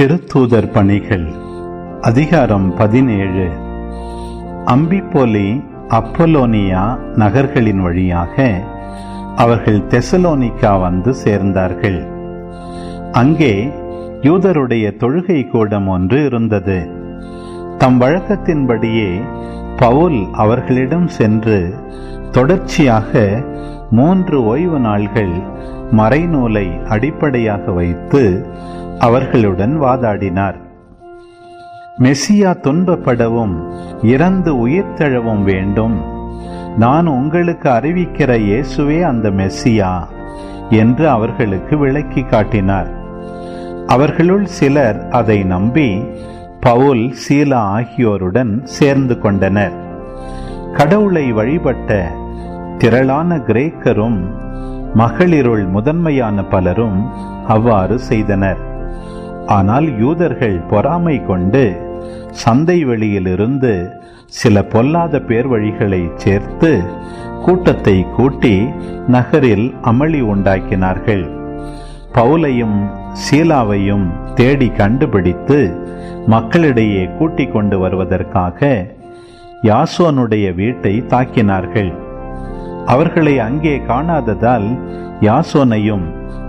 திருத்தூதர் பணிகள் அதிகாரம் பதினேழு. அம்பிப்போலி அப்போலோனியா நகர்களின் வழியாக அவர்கள் தெசலோனிக்கா வந்து சேர்ந்தார்கள். அங்கே யூதருடைய தொழுகை கூடம் ஒன்று இருந்தது. தம் வழக்கத்தின்படியே பவுல் அவர்களிடம் சென்று தொடர்ச்சியாக மூன்று ஓய்வு நாள்கள் மறைநூலை அடிப்படையாக வைத்து அவர்களுடன் வாதாடினார். மெசியா துன்பப்படவும் இறந்து உயிர்த்தெழவும் வேண்டும். நான் உங்களுக்கு அறிவிக்கிற இயேசுவே அந்த மெஸ்ஸியா என்று அவர்களுக்கு விளக்கி காட்டினார். அவர்களுள் சிலர் அதை நம்பி பவுல் சீலா ஆகியோருடன் சேர்ந்து கொண்டனர். கடவுளை வழிபட்ட திரளான கிரேக்கரும் மகளிருள் முதன்மையான பலரும் அவ்வாறு செய்தனர். ஆனால் யூதர்கள் பொறாமை கொண்டு சந்தை வெளியிலிருந்து சில பொல்லாத பேர் வழிகளை சேர்த்து கூட்டத்தை கூட்டி நகரில் அமளி உண்டாக்கினார்கள். பவுலையும் சீலாவையும் தேடி கண்டுபிடித்து மக்களிடையே கூட்டிக் கொண்டு வருவதற்காக யாசோனுடைய வீட்டை தாக்கினார்கள். அவர்களை அங்கே காணாததால் யாசோனையும்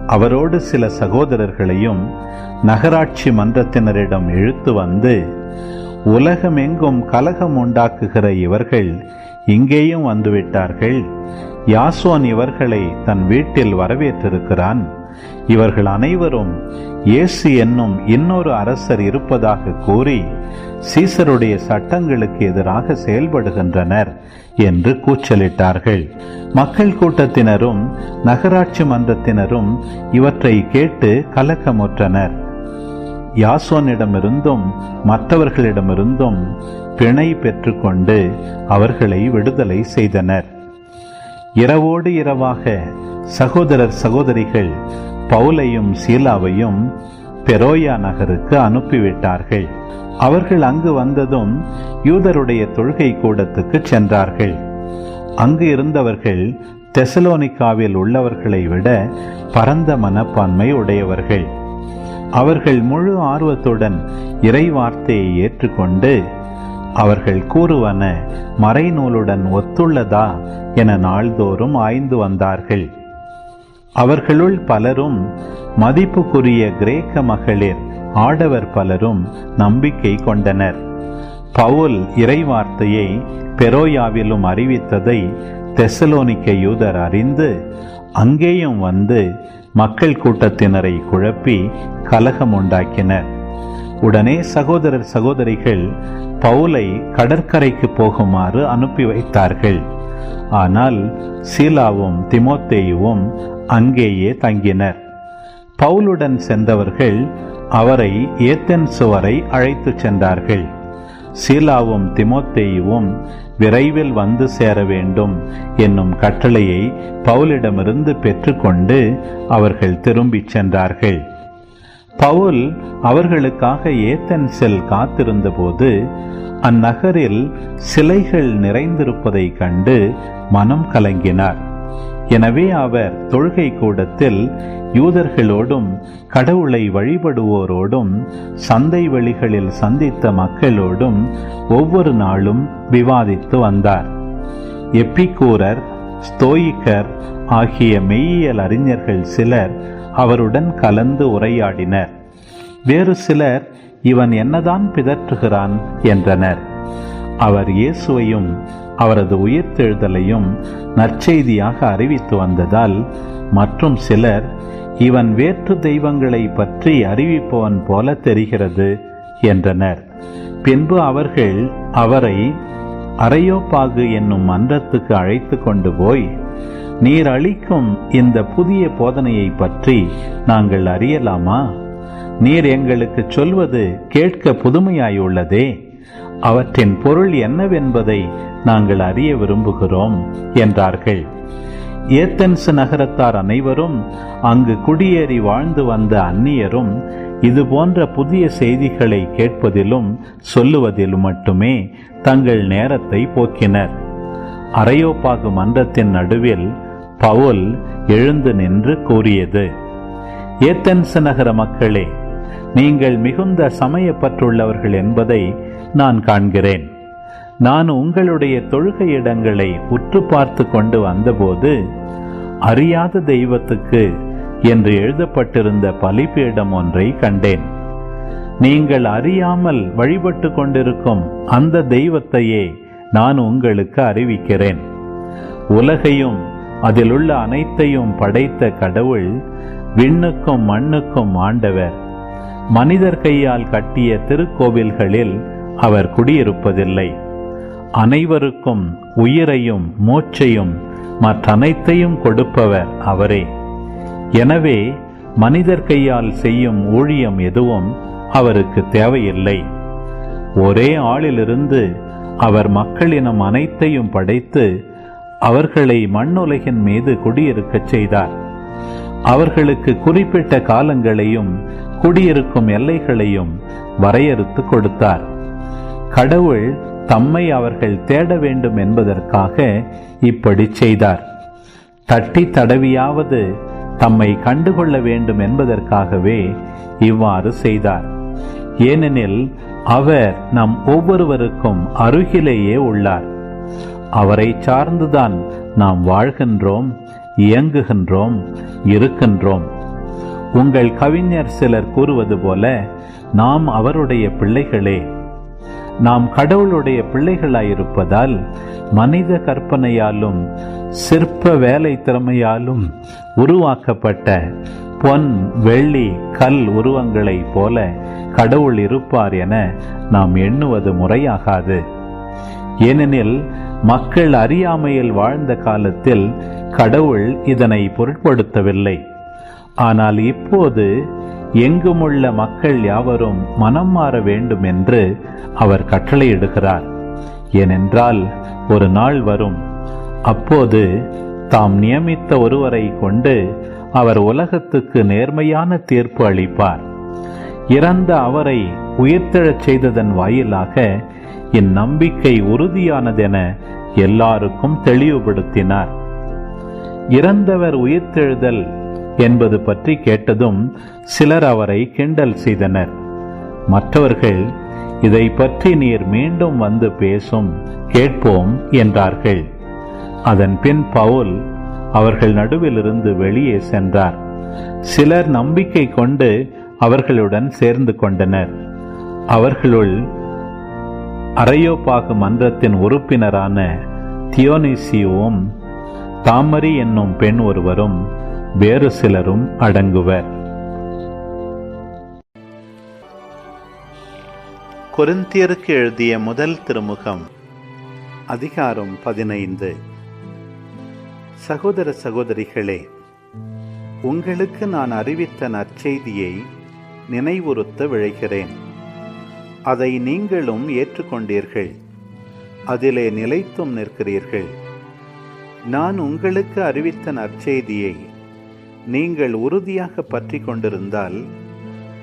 அவரோடு சில சகோதரர்களையும் நகராட்சி மன்றத்தினரிடம் இழுத்து வந்து உலகமெங்கும் கலகம் உண்டாக்குகிற இவர்கள் இங்கேயும் வந்துவிட்டார்கள். யாசோன் இவர்களை தன் வீட்டில் வரவேற்றிருக்கிறான். இவர்கள் அனைவரும் இயேசு என்னும் இன்னொரு அரசர் இருப்பதாக கூறி சீசருடைய சட்டங்களுக்கு எதிராக செயல்படுகின்றனர் என்று கூச்சலிட்டார்கள். மக்கள் கூட்டத்தினரும் நகராட்சி மன்றத்தினரும் இவற்றை கேட்டு கலக்கமுற்றனர். யாசோனிடமிருந்தும் மற்றவர்களிடமிருந்தும் பிணை பெற்றுக்கொண்டு அவர்களை விடுதலை செய்தனர். இரவோடு இரவாக சகோதரர் சகோதரிகள் பவுலையும் சீலாவையும் பெரோயா நகருக்கு அனுப்பிவிட்டார்கள். அவர்கள் அங்கு வந்ததும் யூதருடைய தொழுகை கூடத்துக்கு சென்றார்கள். அங்கு இருந்தவர்கள் தெசலோனிக்காவில் உள்ளவர்களை விட பரந்த மனப்பான்மை உடையவர்கள். அவர்கள் முழு ஆர்வத்துடன் இறைவார்த்தையை ஏற்றுக்கொண்டு அவர்கள் கூறுவன மறைநூலுடன் ஒத்துள்ளதா? என நாள்தோறும் ஆய்ந்து வந்தார்கள். அவர்களுள் பலரும் மதிப்புக்குரிய கிரேக்க மகளிர் ஆடவர் பலரும் நம்பிக்கை கொண்டனர். பவுல் இறைவார்த்தையை பெரோயாவிலும் அறிவித்ததை தெசலோனிக்க யூதர் அறிந்து அங்கேயும் வந்து மக்கள் கூட்டத்தினரை குழப்பி கலகம் உண்டாக்கினர். உடனே சகோதரர் சகோதரிகள் பவுலை கடற்கரைக்கு போகுமாறு அனுப்பி வைத்தார்கள். ஆனால் சீலாவும் திமோத்தேயுவும் அங்கேயே தங்கினர். பவுலுடன் சென்றவர்கள் அவரை ஏத்தென்சு வரை அழைத்துச் சென்றார்கள். சீலாவும் திமோத்தேயுவும் விரைவில் வந்து சேர வேண்டும் என்னும் கட்டளையை பவுலிடமிருந்து பெற்றுக்கொண்டு அவர்கள் திரும்பிச் சென்றார்கள். பவுல் அவர்களுக்காக ஏத்தன்செல் காத்திருந்தபோது அந்நகரில் சிலைகள் நிறைந்திருப்பதை கண்டு மனம் கலங்கினார். எனவே அவர் தொழுகை கூடத்தில் யூதர்களோடும் கடவுளை வழிபடுவோரோடும் சந்தை வெளிகளில் சந்தித்த மக்களோடும் ஒவ்வொரு நாளும் விவாதித்து வந்தார். எப்பிக்கூரர் ஸ்தோயிக்கர் ஆகிய மெய்யியல் அறிஞர்கள் சிலர் அவருடன் கலந்து உரையாடினர். வேறு சிலர் இவன் என்னதான் பிதற்றுகிறான்? என்றனர். அவர் இயேசுவையும் அவரது உயிர்த்தெழுதலையும் நற்செய்தியாக அறிவித்து வந்ததால் மற்றும் சிலர் இவன் வேற்று தெய்வங்களை பற்றி அறிவிப்பவன் போல தெரிகிறது என்றனர். பின்பு அவர்கள் அவரை அரையோப்பாகு என்னும் மன்றத்துக்கு அழைத்து கொண்டு போய் நீர் அளிக்கும் இந்த புதிய போதனையை பற்றி நாங்கள் அறியலாமா? நீர் எங்களுக்கு சொல்வது கேட்க புதுமையாயுள்ளதே. அவற்றின் பொருள் என்னவென்பதை நாங்கள் அறிய விரும்புகிறோம் என்றார்கள். ஏத்தன்ஸ் நகரத்தார் அனைவரும் அங்கு குடியேறி வாழ்ந்து வந்த அந்நியரும் இது போன்ற புதிய செய்திகளை கேட்பதிலும் சொல்லுவதிலும் மட்டுமே தங்கள் நேரத்தை போக்கினர். அரையோப்பாகு மன்றத்தின் நடுவில் பவுல் எழுந்து நின்று கூறியது ஏத்தன்ஸ் நகர மக்களே நீங்கள் மிகுந்த சமயப்பற்றுள்ளவர்கள் என்பதை நான் காண்கிறேன். நான் உங்களுடைய தொழுகை இடங்களை உற்று பார்த்து கொண்டு வந்தபோது அறியாத தெய்வத்துக்கு என்று எழுதப்பட்டிருந்த பலிபீடம் ஒன்றை கண்டேன். நீங்கள் அறியாமல் வழிபட்டு கொண்டிருக்கும் அந்த தெய்வத்தையே நான் உங்களுக்கு அறிவிக்கிறேன். உலகையும் அதிலுள்ள அனைத்தையும் படைத்த கடவுள் விண்ணுக்கும் மண்ணுக்கும் ஆண்டவர். மனிதர் கையால் கட்டிய திருக்கோவில்களில் அவர் குடியிருப்பதில்லை. அனைவருக்கும் உயிரையும் மூச்சையும் மற்றனைத்தையும் கொடுப்பவர் அவரே. எனவே மனிதர் கையால் செய்யும் ஊழியம் எதுவும் அவருக்கு தேவையில்லை. ஒரே ஆளிலிருந்து அவர் மக்களினம் அனைத்தையும் படைத்து அவர்களை மண்ணுலகின் மீது குடியிருக்கச் செய்தார். அவர்களுக்கு குறிப்பிட்ட காலங்களையும் குடியிருக்கும் எல்லைகளையும் வரையறுத்து கொடுத்தார். கடவுள் தம்மை அவர்கள் தேட வேண்டும் என்பதற்காக இப்படி செய்தார். தட்டி தடவியாவது தம்மை கண்டுகொள்ள வேண்டும் என்பதற்காகவே இவ்வாறு செய்தார். ஏனெனில் அவர் நம் ஒவ்வொருவருக்கும் அருகிலேயே உள்ளார். அவரை சார்ந்துதான் நாம் வாழ்கின்றோம் இயங்குகின்றோம் இருக்கின்றோம். உங்கள் கவிஞர் சிலர் கூறுவது போல நாம் அவருடைய பிள்ளைகளே நாம் கடவுளுடைய பிள்ளைகளாயிருப்பதால் மனித கற்பனையாலும் சிற்ப வேலை திறமையாலும் உருவாக்கப்பட்ட பொன் வெள்ளி கல் உருவங்களைப் போல கடவுள் இருப்பார் என நாம் எண்ணுவது முறையாகாது. ஏனெனில் மக்கள் அறியாமையில் வாழ்ந்த காலத்தில் கடவுள் இதனை பொருட்படுத்தவில்லை. ஆனால் இப்போது எங்குமுள்ள மக்கள் யாவரும் மனம் மாற வேண்டும் என்று அவர் கட்டளையிடுகிறார் ஏனென்றால் ஒரு நாள் வரும். அப்போது தாம் நியமித்த ஒருவரை கொண்டு அவர் உலகத்துக்கு நேர்மையான தீர்ப்பு அளிப்பார். இறந்த அவரை உயிர்த்தெழச் செய்ததன் வாயிலாக இந்நம்பிக்கை உறுதியானதென எல்லாருக்கும் தெளிவுபடுத்தினார். இறந்தவர் உயிர்த்தெழுதல் என்பது பற்றி கேட்டதும் சிலர் அவரை கிண்டல் செய்தனர். மற்றவர்கள் இதை பற்றி நீர் மீண்டும் வந்து பேசும் கேட்போம் என்றார்கள். அதன் பின் பவுல் அவர்கள் நடுவிலிருந்து வெளியே சென்றார். சிலர் நம்பிக்கை கொண்டு அவர்களுடன் சேர்ந்து கொண்டனர். அவர்களுள் அரையோப்பாகு மன்றத்தின் உறுப்பினரான தியோனிசியும் தாமரி என்னும் பெண் ஒருவரும் வேறு சிலரும் அடங்குவர். கொரிந்தியருக்கு எழுதிய முதல் திருமுகம் அதிகாரம் பதினைந்து. சகோதர சகோதரிகளே உங்களுக்கு நான் அறிவித்த நற்செய்தியை நினைவுறுத்த விழைகிறேன். அதை நீங்களும் ஏற்றுக்கொண்டீர்கள். அதிலே நிலைத்தும் நிற்கிறீர்கள். நான் உங்களுக்கு அறிவித்த நற்செய்தியை நீங்கள் உறுதியாக பற்றி கொண்டிருந்தால்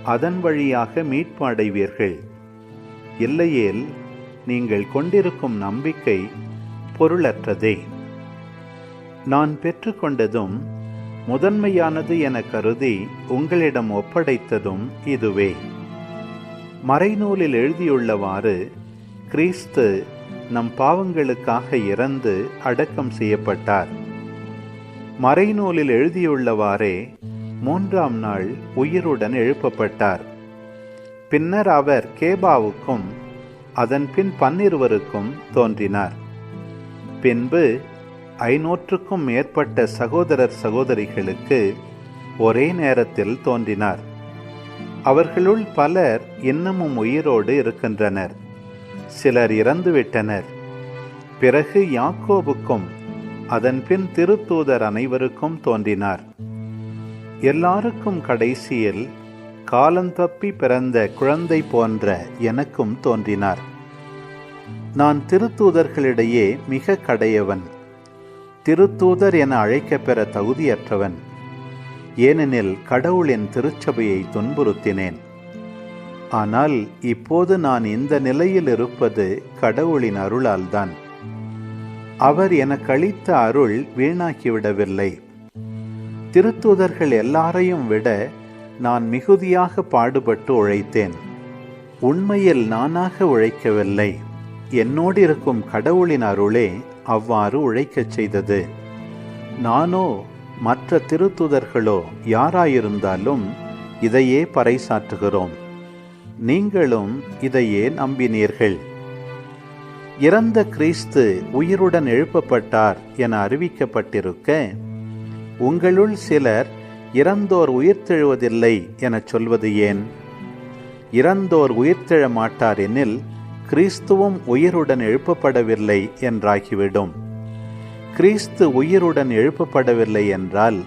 அதன் வழியாக மீட்பு அடைவீர்கள் இல்லையேல் நீங்கள் கொண்டிருக்கும் நம்பிக்கை பொருளற்றதே. நான் பெற்றுக்கொண்டதும் முதன்மையானது என கருதி உங்களிடம் ஒப்படைத்ததும் இதுவே. மறைநூலில் எழுதியுள்ளவாறு கிறிஸ்து நம் பாவங்களுக்காக இறந்து அடக்கம் செய்யப்பட்டார். மறைநூலில் எழுதியுள்ளவாறே மூன்றாம் நாள் உயிருடன் எழுப்பப்பட்டார். பின்னர் அவர் கேபாவுக்கும் அதன் பின் பன்னிருவருக்கும் தோன்றினார். பின்பு ஐநூற்றுக்கும் மேற்பட்ட சகோதரர் சகோதரிகளுக்கு ஒரே நேரத்தில் தோன்றினார். அவர்களுள் பலர் இன்னமும் உயிரோடு இருக்கின்றனர். சிலர் இறந்துவிட்டனர். பிறகு யாக்கோபுக்கும் அதன்பின் திருத்தூதர் அனைவருக்கும் தோன்றினார். எல்லாருக்கும் கடைசியில் காலந்தப்பி பிறந்த குழந்தை போன்ற எனக்கும் தோன்றினார். நான் திருத்தூதர்களிடையே மிக கடையவன். திருத்தூதர் என அழைக்கப்பெற தகுதியற்றவன். ஏனெனில் கடவுளின் திருச்சபையை துன்புறுத்தினேன். ஆனால் இப்போது நான் இந்த நிலையில் இருப்பது கடவுளின் அருளால்தான். அவர் எனக்கு அளித்த அருள் வீணாக்கிவிடவில்லை திருத்தூதர்கள் எல்லாரையும் விட நான் மிகுதியாக பாடுபட்டு உழைத்தேன். உண்மையில் நானாக உழைக்கவில்லை. என்னோடு இருக்கும் கடவுளின் அருளே அவ்வாறு உழைக்கச் செய்தது. நானோ மற்ற திருத்துதர்களோ யாராயிருந்தாலும் இதையே பறைசாற்றுகிறோம். நீங்களும் இதையே நம்பினீர்கள். இறந்த கிறிஸ்து உயிருடன் எழுப்பப்பட்டார் என அறிவிக்கப்பட்டிருக்க உங்களுள் சிலர் இறந்தோர் உயிர்த்தெழுவதில்லை எனச் சொல்வது ஏன்? இறந்தோர் உயிர்த்தெழ மாட்டார் எனில் கிறிஸ்துவும் உயிருடன் எழுப்பப்படவில்லை என்றாகிவிடும். கிறிஸ்து உயிருடன் எழுப்பப்படவில்லை என்றால்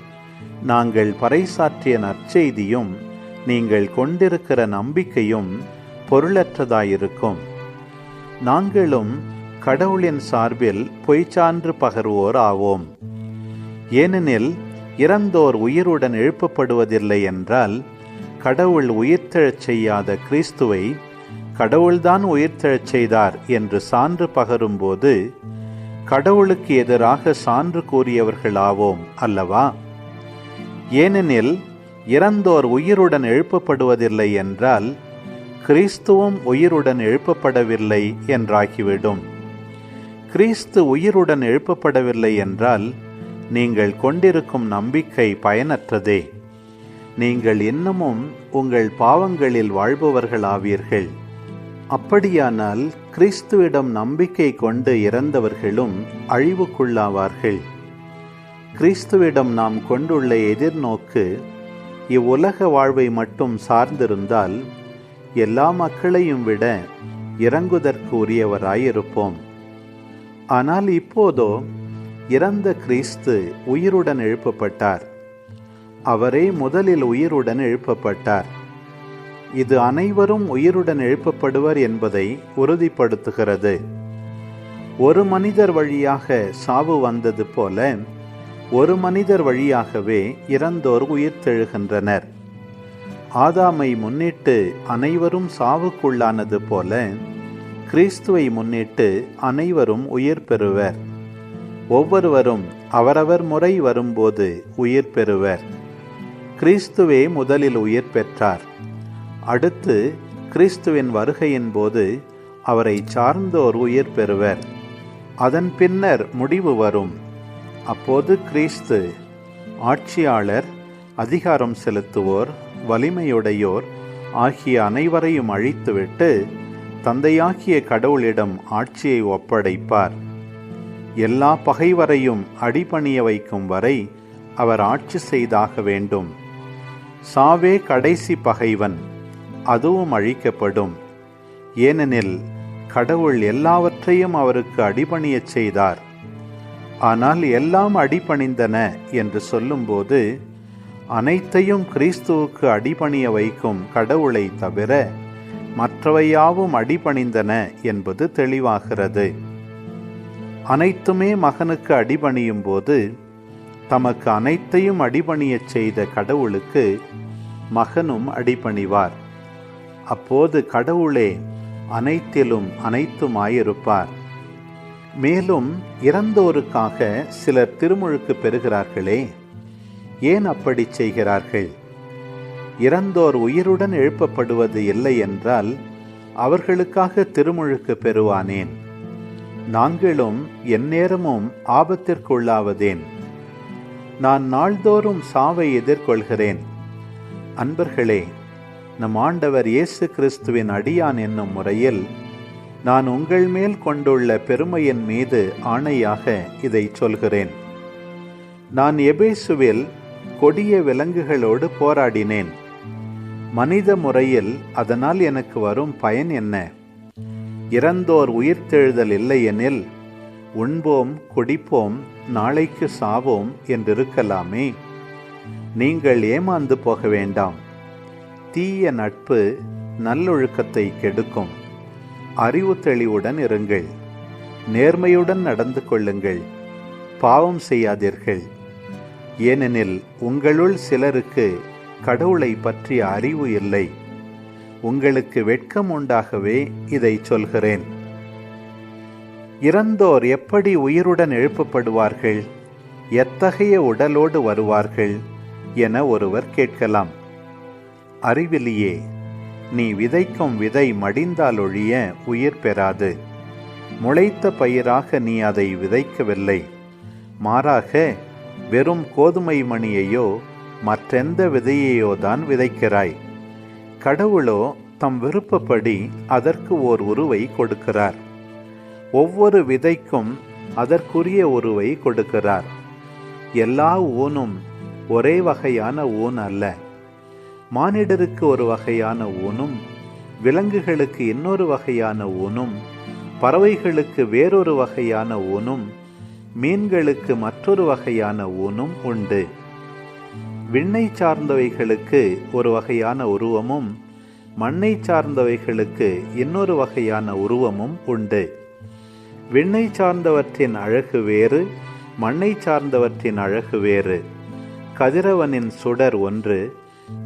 நாங்கள் பறைசாற்றிய நற்செய்தியும் நீங்கள் கொண்டிருக்கிற நம்பிக்கையும் பொருளற்றதாயிருக்கும். நாங்களும் கடவுளின் சார்பில் பொய்ச்சான்று பகர்வோர் ஆவோம். ஏனெனில் இறந்தோர் உயிருடன் எழுப்பப்படுவதில்லை என்றால் கடவுள் உயிர்த்தெழச் செய்யாத கிறிஸ்துவை கடவுள்தான் உயிர்த்தெழச் செய்தார் என்று சான்று பகரும்போது கடவுளுக்கு எதிராக சான்று கூறியவர்களாவோம் அல்லவா? ஏனெனில் இறந்தோர் உயிருடன் எழுப்பப்படுவதில்லை என்றால் கிறிஸ்துவும் உயிருடன் எழுப்பப்படவில்லை என்றாகிவிடும். கிறிஸ்து உயிருடன் எழுப்பப்படவில்லை என்றால் நீங்கள் கொண்டிருக்கும் நம்பிக்கை பயனற்றதே. நீங்கள் இன்னமும் உங்கள் பாவங்களில் வாழ்பவர்களாவீர்கள். அப்படியானால் கிறிஸ்துவிடம் நம்பிக்கை கொண்டு இறந்தவர்களும் அழிவுக்குள்ளாவார்கள். கிறிஸ்துவிடம் நாம் கொண்டுள்ள எதிர்நோக்கு இவ்வுலக வாழ்வை மட்டும் சார்ந்திருந்தால் எல்லா மக்களையும் விட இறங்குதற்கு உரியவராயிருப்போம் ஆனால் இப்போதோ இறந்த கிறிஸ்து உயிருடன் எழுப்பப்பட்டார். அவரே முதலில் உயிருடன் எழுப்பப்பட்டார். இது அனைவரும் உயிருடன் எழுப்பப்படுவர் என்பதை உறுதிப்படுத்துகிறது. ஒரு மனிதர் வழியாக சாவு வந்தது போல ஒரு மனிதர் வழியாகவே இறந்தோர் உயிர்த்தெழுகின்றனர். ஆதாமை முன்னிட்டு அனைவரும் சாவுக்குள்ளானது போல கிறிஸ்துவை முன்னிட்டு அனைவரும் உயிர் பெறுவர். ஒவ்வொருவரும் அவரவர் முறை வரும்போது உயிர் பெறுவர். கிறிஸ்துவே முதலில் உயிர் பெற்றார். அடுத்து கிறிஸ்துவின் வருகையின் போது அவரை சார்ந்தோர் உயிர் பெறுவர். அதன் பின்னர் முடிவு வரும். அப்போது கிறிஸ்து ஆட்சியாளர் அதிகாரம் செலுத்துவோர் வலிமையுடையோர் ஆகிய அனைவரையும் அழித்துவிட்டு தந்தையாகிய கடவுளிடம் ஆட்சியை ஒப்படைப்பார். எல்லா பகைவரையும் அடிபணிய வைக்கும் வரை அவர் ஆட்சி செய்தாக வேண்டும். சாவே கடைசி பகைவன் அதுவும் அழிக்கப்படும். ஏனெனில் கடவுள் எல்லாவற்றையும் அவருக்கு அடிபணியச் செய்தார். ஆனால் எல்லாம் அடிபணிந்தன என்று சொல்லும்போது அனைத்தையும் கிறிஸ்துவுக்கு அடிபணிய வைக்கும் கடவுளை தவிர மற்றவையாவும் அடிபணிந்தன என்பது தெளிவாகிறது. அனைத்துமே மகனுக்கு அடிபணியும் போது தமக்கு அனைத்தையும் அடிபணியச் செய்த கடவுளுக்கு மகனும் அடிபணிவார். அப்போது கடவுளே அனைத்திலும் அனைத்துமாயிருப்பார். மேலும் இறந்தோருக்காக சிலர் திருமுழுக்கு பெறுகிறார்களே. ஏன் அப்படி செய்கிறார்கள்? இறந்தோர் உயிருடன் எழுப்பப்படுவது இல்லை என்றால் அவர்களுக்காக திருமுழுக்கு பெறுவானேன். நாங்களும் எந்நேரமும் ஆபத்திற்குள்ளாவதேன். நான் நாள்தோறும் சாவை எதிர்கொள்கிறேன். அன்பர்களே நம் ஆண்டவர் இயேசு கிறிஸ்துவின் அடியான் என்னும் முறையில் நான் உங்கள் மேல் கொண்டுள்ள பெருமையின் மீது ஆணையாக இதை சொல்கிறேன். நான் எபேசுவில் கொடிய விலங்குகளோடு போராடினேன். மனித முறையில் அதனால் எனக்கு வரும் பயன் என்ன? இறந்தோர் உயிர்த்தெழுதல் இல்லையெனில் உண்போம் குடிப்போம் நாளைக்கு சாவோம் என்றிருக்கலாமே. நீங்கள் ஏமாந்து போக வேண்டாம். தீய நட்பு நல்லொழுக்கத்தை கெடுக்கும். அறிவு தெளிவுடன் இருங்கள். நேர்மையுடன் நடந்து கொள்ளுங்கள். பாவம் செய்யாதீர்கள். ஏனெனில் உங்களுள் சிலருக்கு கடவுளை பற்றிய அறிவு இல்லை. உங்களுக்கு வெட்கம் உண்டாகவே இதை சொல்கிறேன். இறந்தோர் எப்படி உயிருடன் எழுப்பப்படுவார்கள்? எத்தகைய உடலோடு வருவார்கள்? என ஒருவர் கேட்கலாம். அறிவிலியே நீ விதைக்கும் விதை மடிந்தாலொழிய உயிர் பெறாது. முளைத்த பயிராக நீ அதை விதைக்கவில்லை. மாறாக வெறும் கோதுமை மணியையோ மற்றெந்த விதையையோ தான் விதைக்கிறாய். கடவுளோ தம் விருப்பப்படி அதற்கு ஓர் உருவை கொடுக்கிறார். ஒவ்வொரு விதைக்கும் அதற்குரிய உருவை கொடுக்கிறார். எல்லா ஊனும் ஒரே வகையான ஊன் அல்ல. மானிடருக்கு ஒரு வகையான ஊனும் விலங்குகளுக்கு இன்னொரு வகையான ஊனும் பறவைகளுக்கு வேறொரு வகையான ஊனும் மீன்களுக்கு மற்றொரு வகையான ஊனும் உண்டு. விண்ணை சார்ந்தவைகளுக்கு ஒரு வகையான உருவமும் மண்ணை சார்ந்தவைகளுக்கு இன்னொரு வகையான உருவமும் உண்டு. விண்ணை சார்ந்தவற்றின் அழகு வேறு மண்ணை சார்ந்தவற்றின் அழகு வேறு. கதிரவனின் சுடர் ஒன்று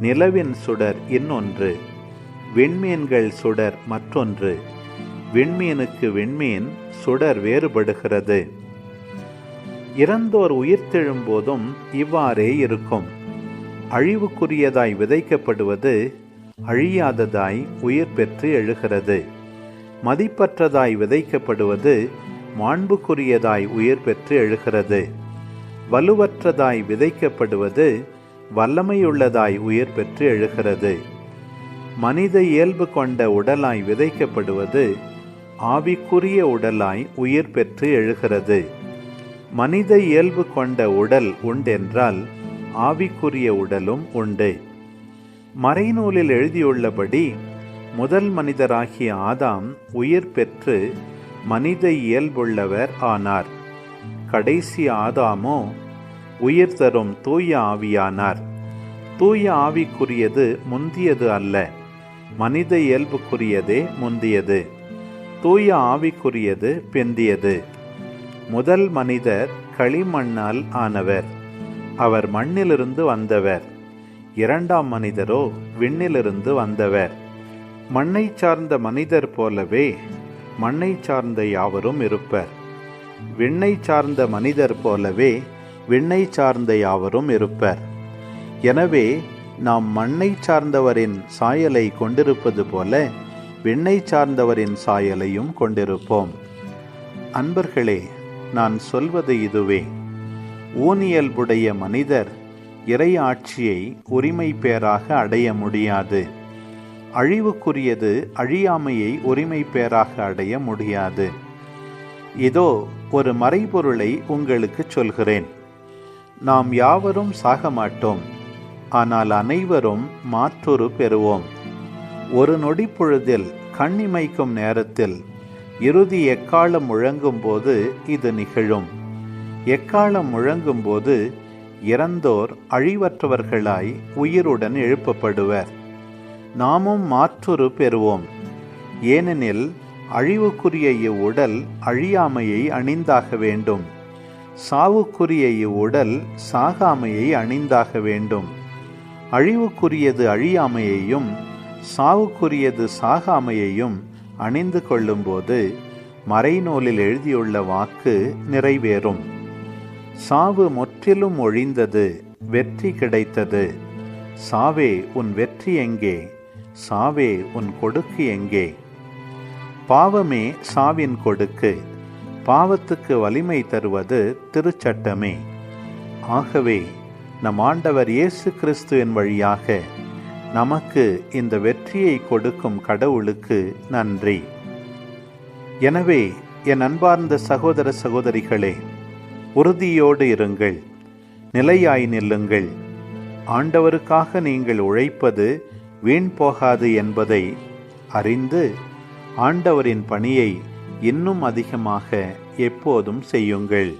நிலவின் சுடர் இன்னொன்று. விண்மீன்கள் சுடர் மற்றொன்று. விண்மீனுக்கு விண்மீன் சுடர் வேறுபடுகிறது. இறந்தோர் உயிர்த்தெழும் போதும் இவ்வாறே இருக்கும். அழிவுக்குரியதாய் விதைக்கப்படுவது அழியாததாய் உயிர் பெற்று எழுகிறது. மதிப்பற்றதாய் விதைக்கப்படுவது மாண்புக்குரியதாய் உயிர் பெற்று எழுகிறது. வலுவற்றதாய் விதைக்கப்படுவது வல்லமையுள்ளதாய் உயிர் பெற்று எழுகிறது. மனித இயல்பு கொண்ட உடலாய் விதைக்கப்படுவது ஆவிக்குரிய உடலாய் உயிர் பெற்று எழுகிறது. மனித இயல்பு கொண்ட உடல் உண்டென்றால் ஆவிக்குரிய உடலும் உண்டு. மறைநூலில் எழுதியுள்ளபடி முதல் மனிதராகிய ஆதாம் உயிர் பெற்று மனித இயல்புள்ளவர் ஆனார். கடைசி ஆதாமோ உயிர் தரும் தூய ஆவியானார். தூய ஆவிக்குரியது முந்தியது அல்ல மனித இயல்புக்குரியதே முந்தியது. தூய ஆவிக்குரியது பெந்தியது. முதல் மனிதர் களிமண்ணால் ஆனவர். அவர் மண்ணிலிருந்து வந்தவர். இரண்டாம் மனிதரோ விண்ணிலிருந்து வந்தவர். மண்ணை சார்ந்த மனிதர் போலவே மண்ணை சார்ந்த யாவரும் இருப்பர். விண்ணை சார்ந்த மனிதர் போலவே விண்ணை சார்ந்த யாவரும் இருப்பர். எனவே நாம் மண்ணை சார்ந்தவரின் சாயலை கொண்டிருப்பது போல விண்ணை சார்ந்தவரின் சாயலையும் கொண்டிருப்போம். அன்பர்களே நான் சொல்வது இதுவே. ஊனியல்புடைய மனிதர் இறை ஆட்சியை உரிமை பேராக அடைய முடியாது. அழிவுக்குரியது அழியாமையை உரிமை பேராக அடைய முடியாது. இதோ ஒரு மறைபொருளை உங்களுக்கு சொல்கிறேன். நாம் யாவரும் சாக மாட்டோம். ஆனால் அனைவரும் மாற்றொரு பெறுவோம். ஒரு நொடி பொழுதில் கண்ணிமைக்கும் நேரத்தில் இறுதி எக்காலம் முழங்கும்போது இது நிகழும். எக்காலம் முழங்கும்போது இறந்தோர் அழிவற்றவர்களாய் உயிருடன் எழுப்பப்படுவர். நாமும் மாற்றொரு பெறுவோம். ஏனெனில் அழிவுக்குரிய இவ்வுடல் அழியாமையை அணிந்தாக வேண்டும். சாவுக்குரிய இவ்வுடல் சாகாமையை அணிந்தாக வேண்டும். அழிவுக்குரியது அழியாமையையும் சாவுக்குரியது சாகாமையையும் அணிந்து கொள்ளும்போது மறைநூலில் எழுதியுள்ள வாக்கு நிறைவேறும். சாவு முற்றிலும் ஒழிந்தது வெற்றி கிடைத்தது. சாவே உன் வெற்றி எங்கே? சாவே உன் கொடுக்கு எங்கே? பாவமே சாவின் கொடுக்கு பாவத்துக்கு வலிமை தருவது திருச்சட்டமே. ஆகவே நம் ஆண்டவர் இயேசு கிறிஸ்துவின் வழியாக நமக்கு இந்த வெற்றியை கொடுக்கும் கடவுளுக்கு நன்றி. எனவே என் அன்பார்ந்த சகோதர சகோதரிகளே உறுதியோடு இருங்கள் நிலையாய் நில்லுங்கள். ஆண்டவருக்காக நீங்கள் உழைப்பது வீண் போகாது என்பதை அறிந்து ஆண்டவரின் பணியை இன்னும் அதிகமாக எப்போதும் செய்யுங்கள்.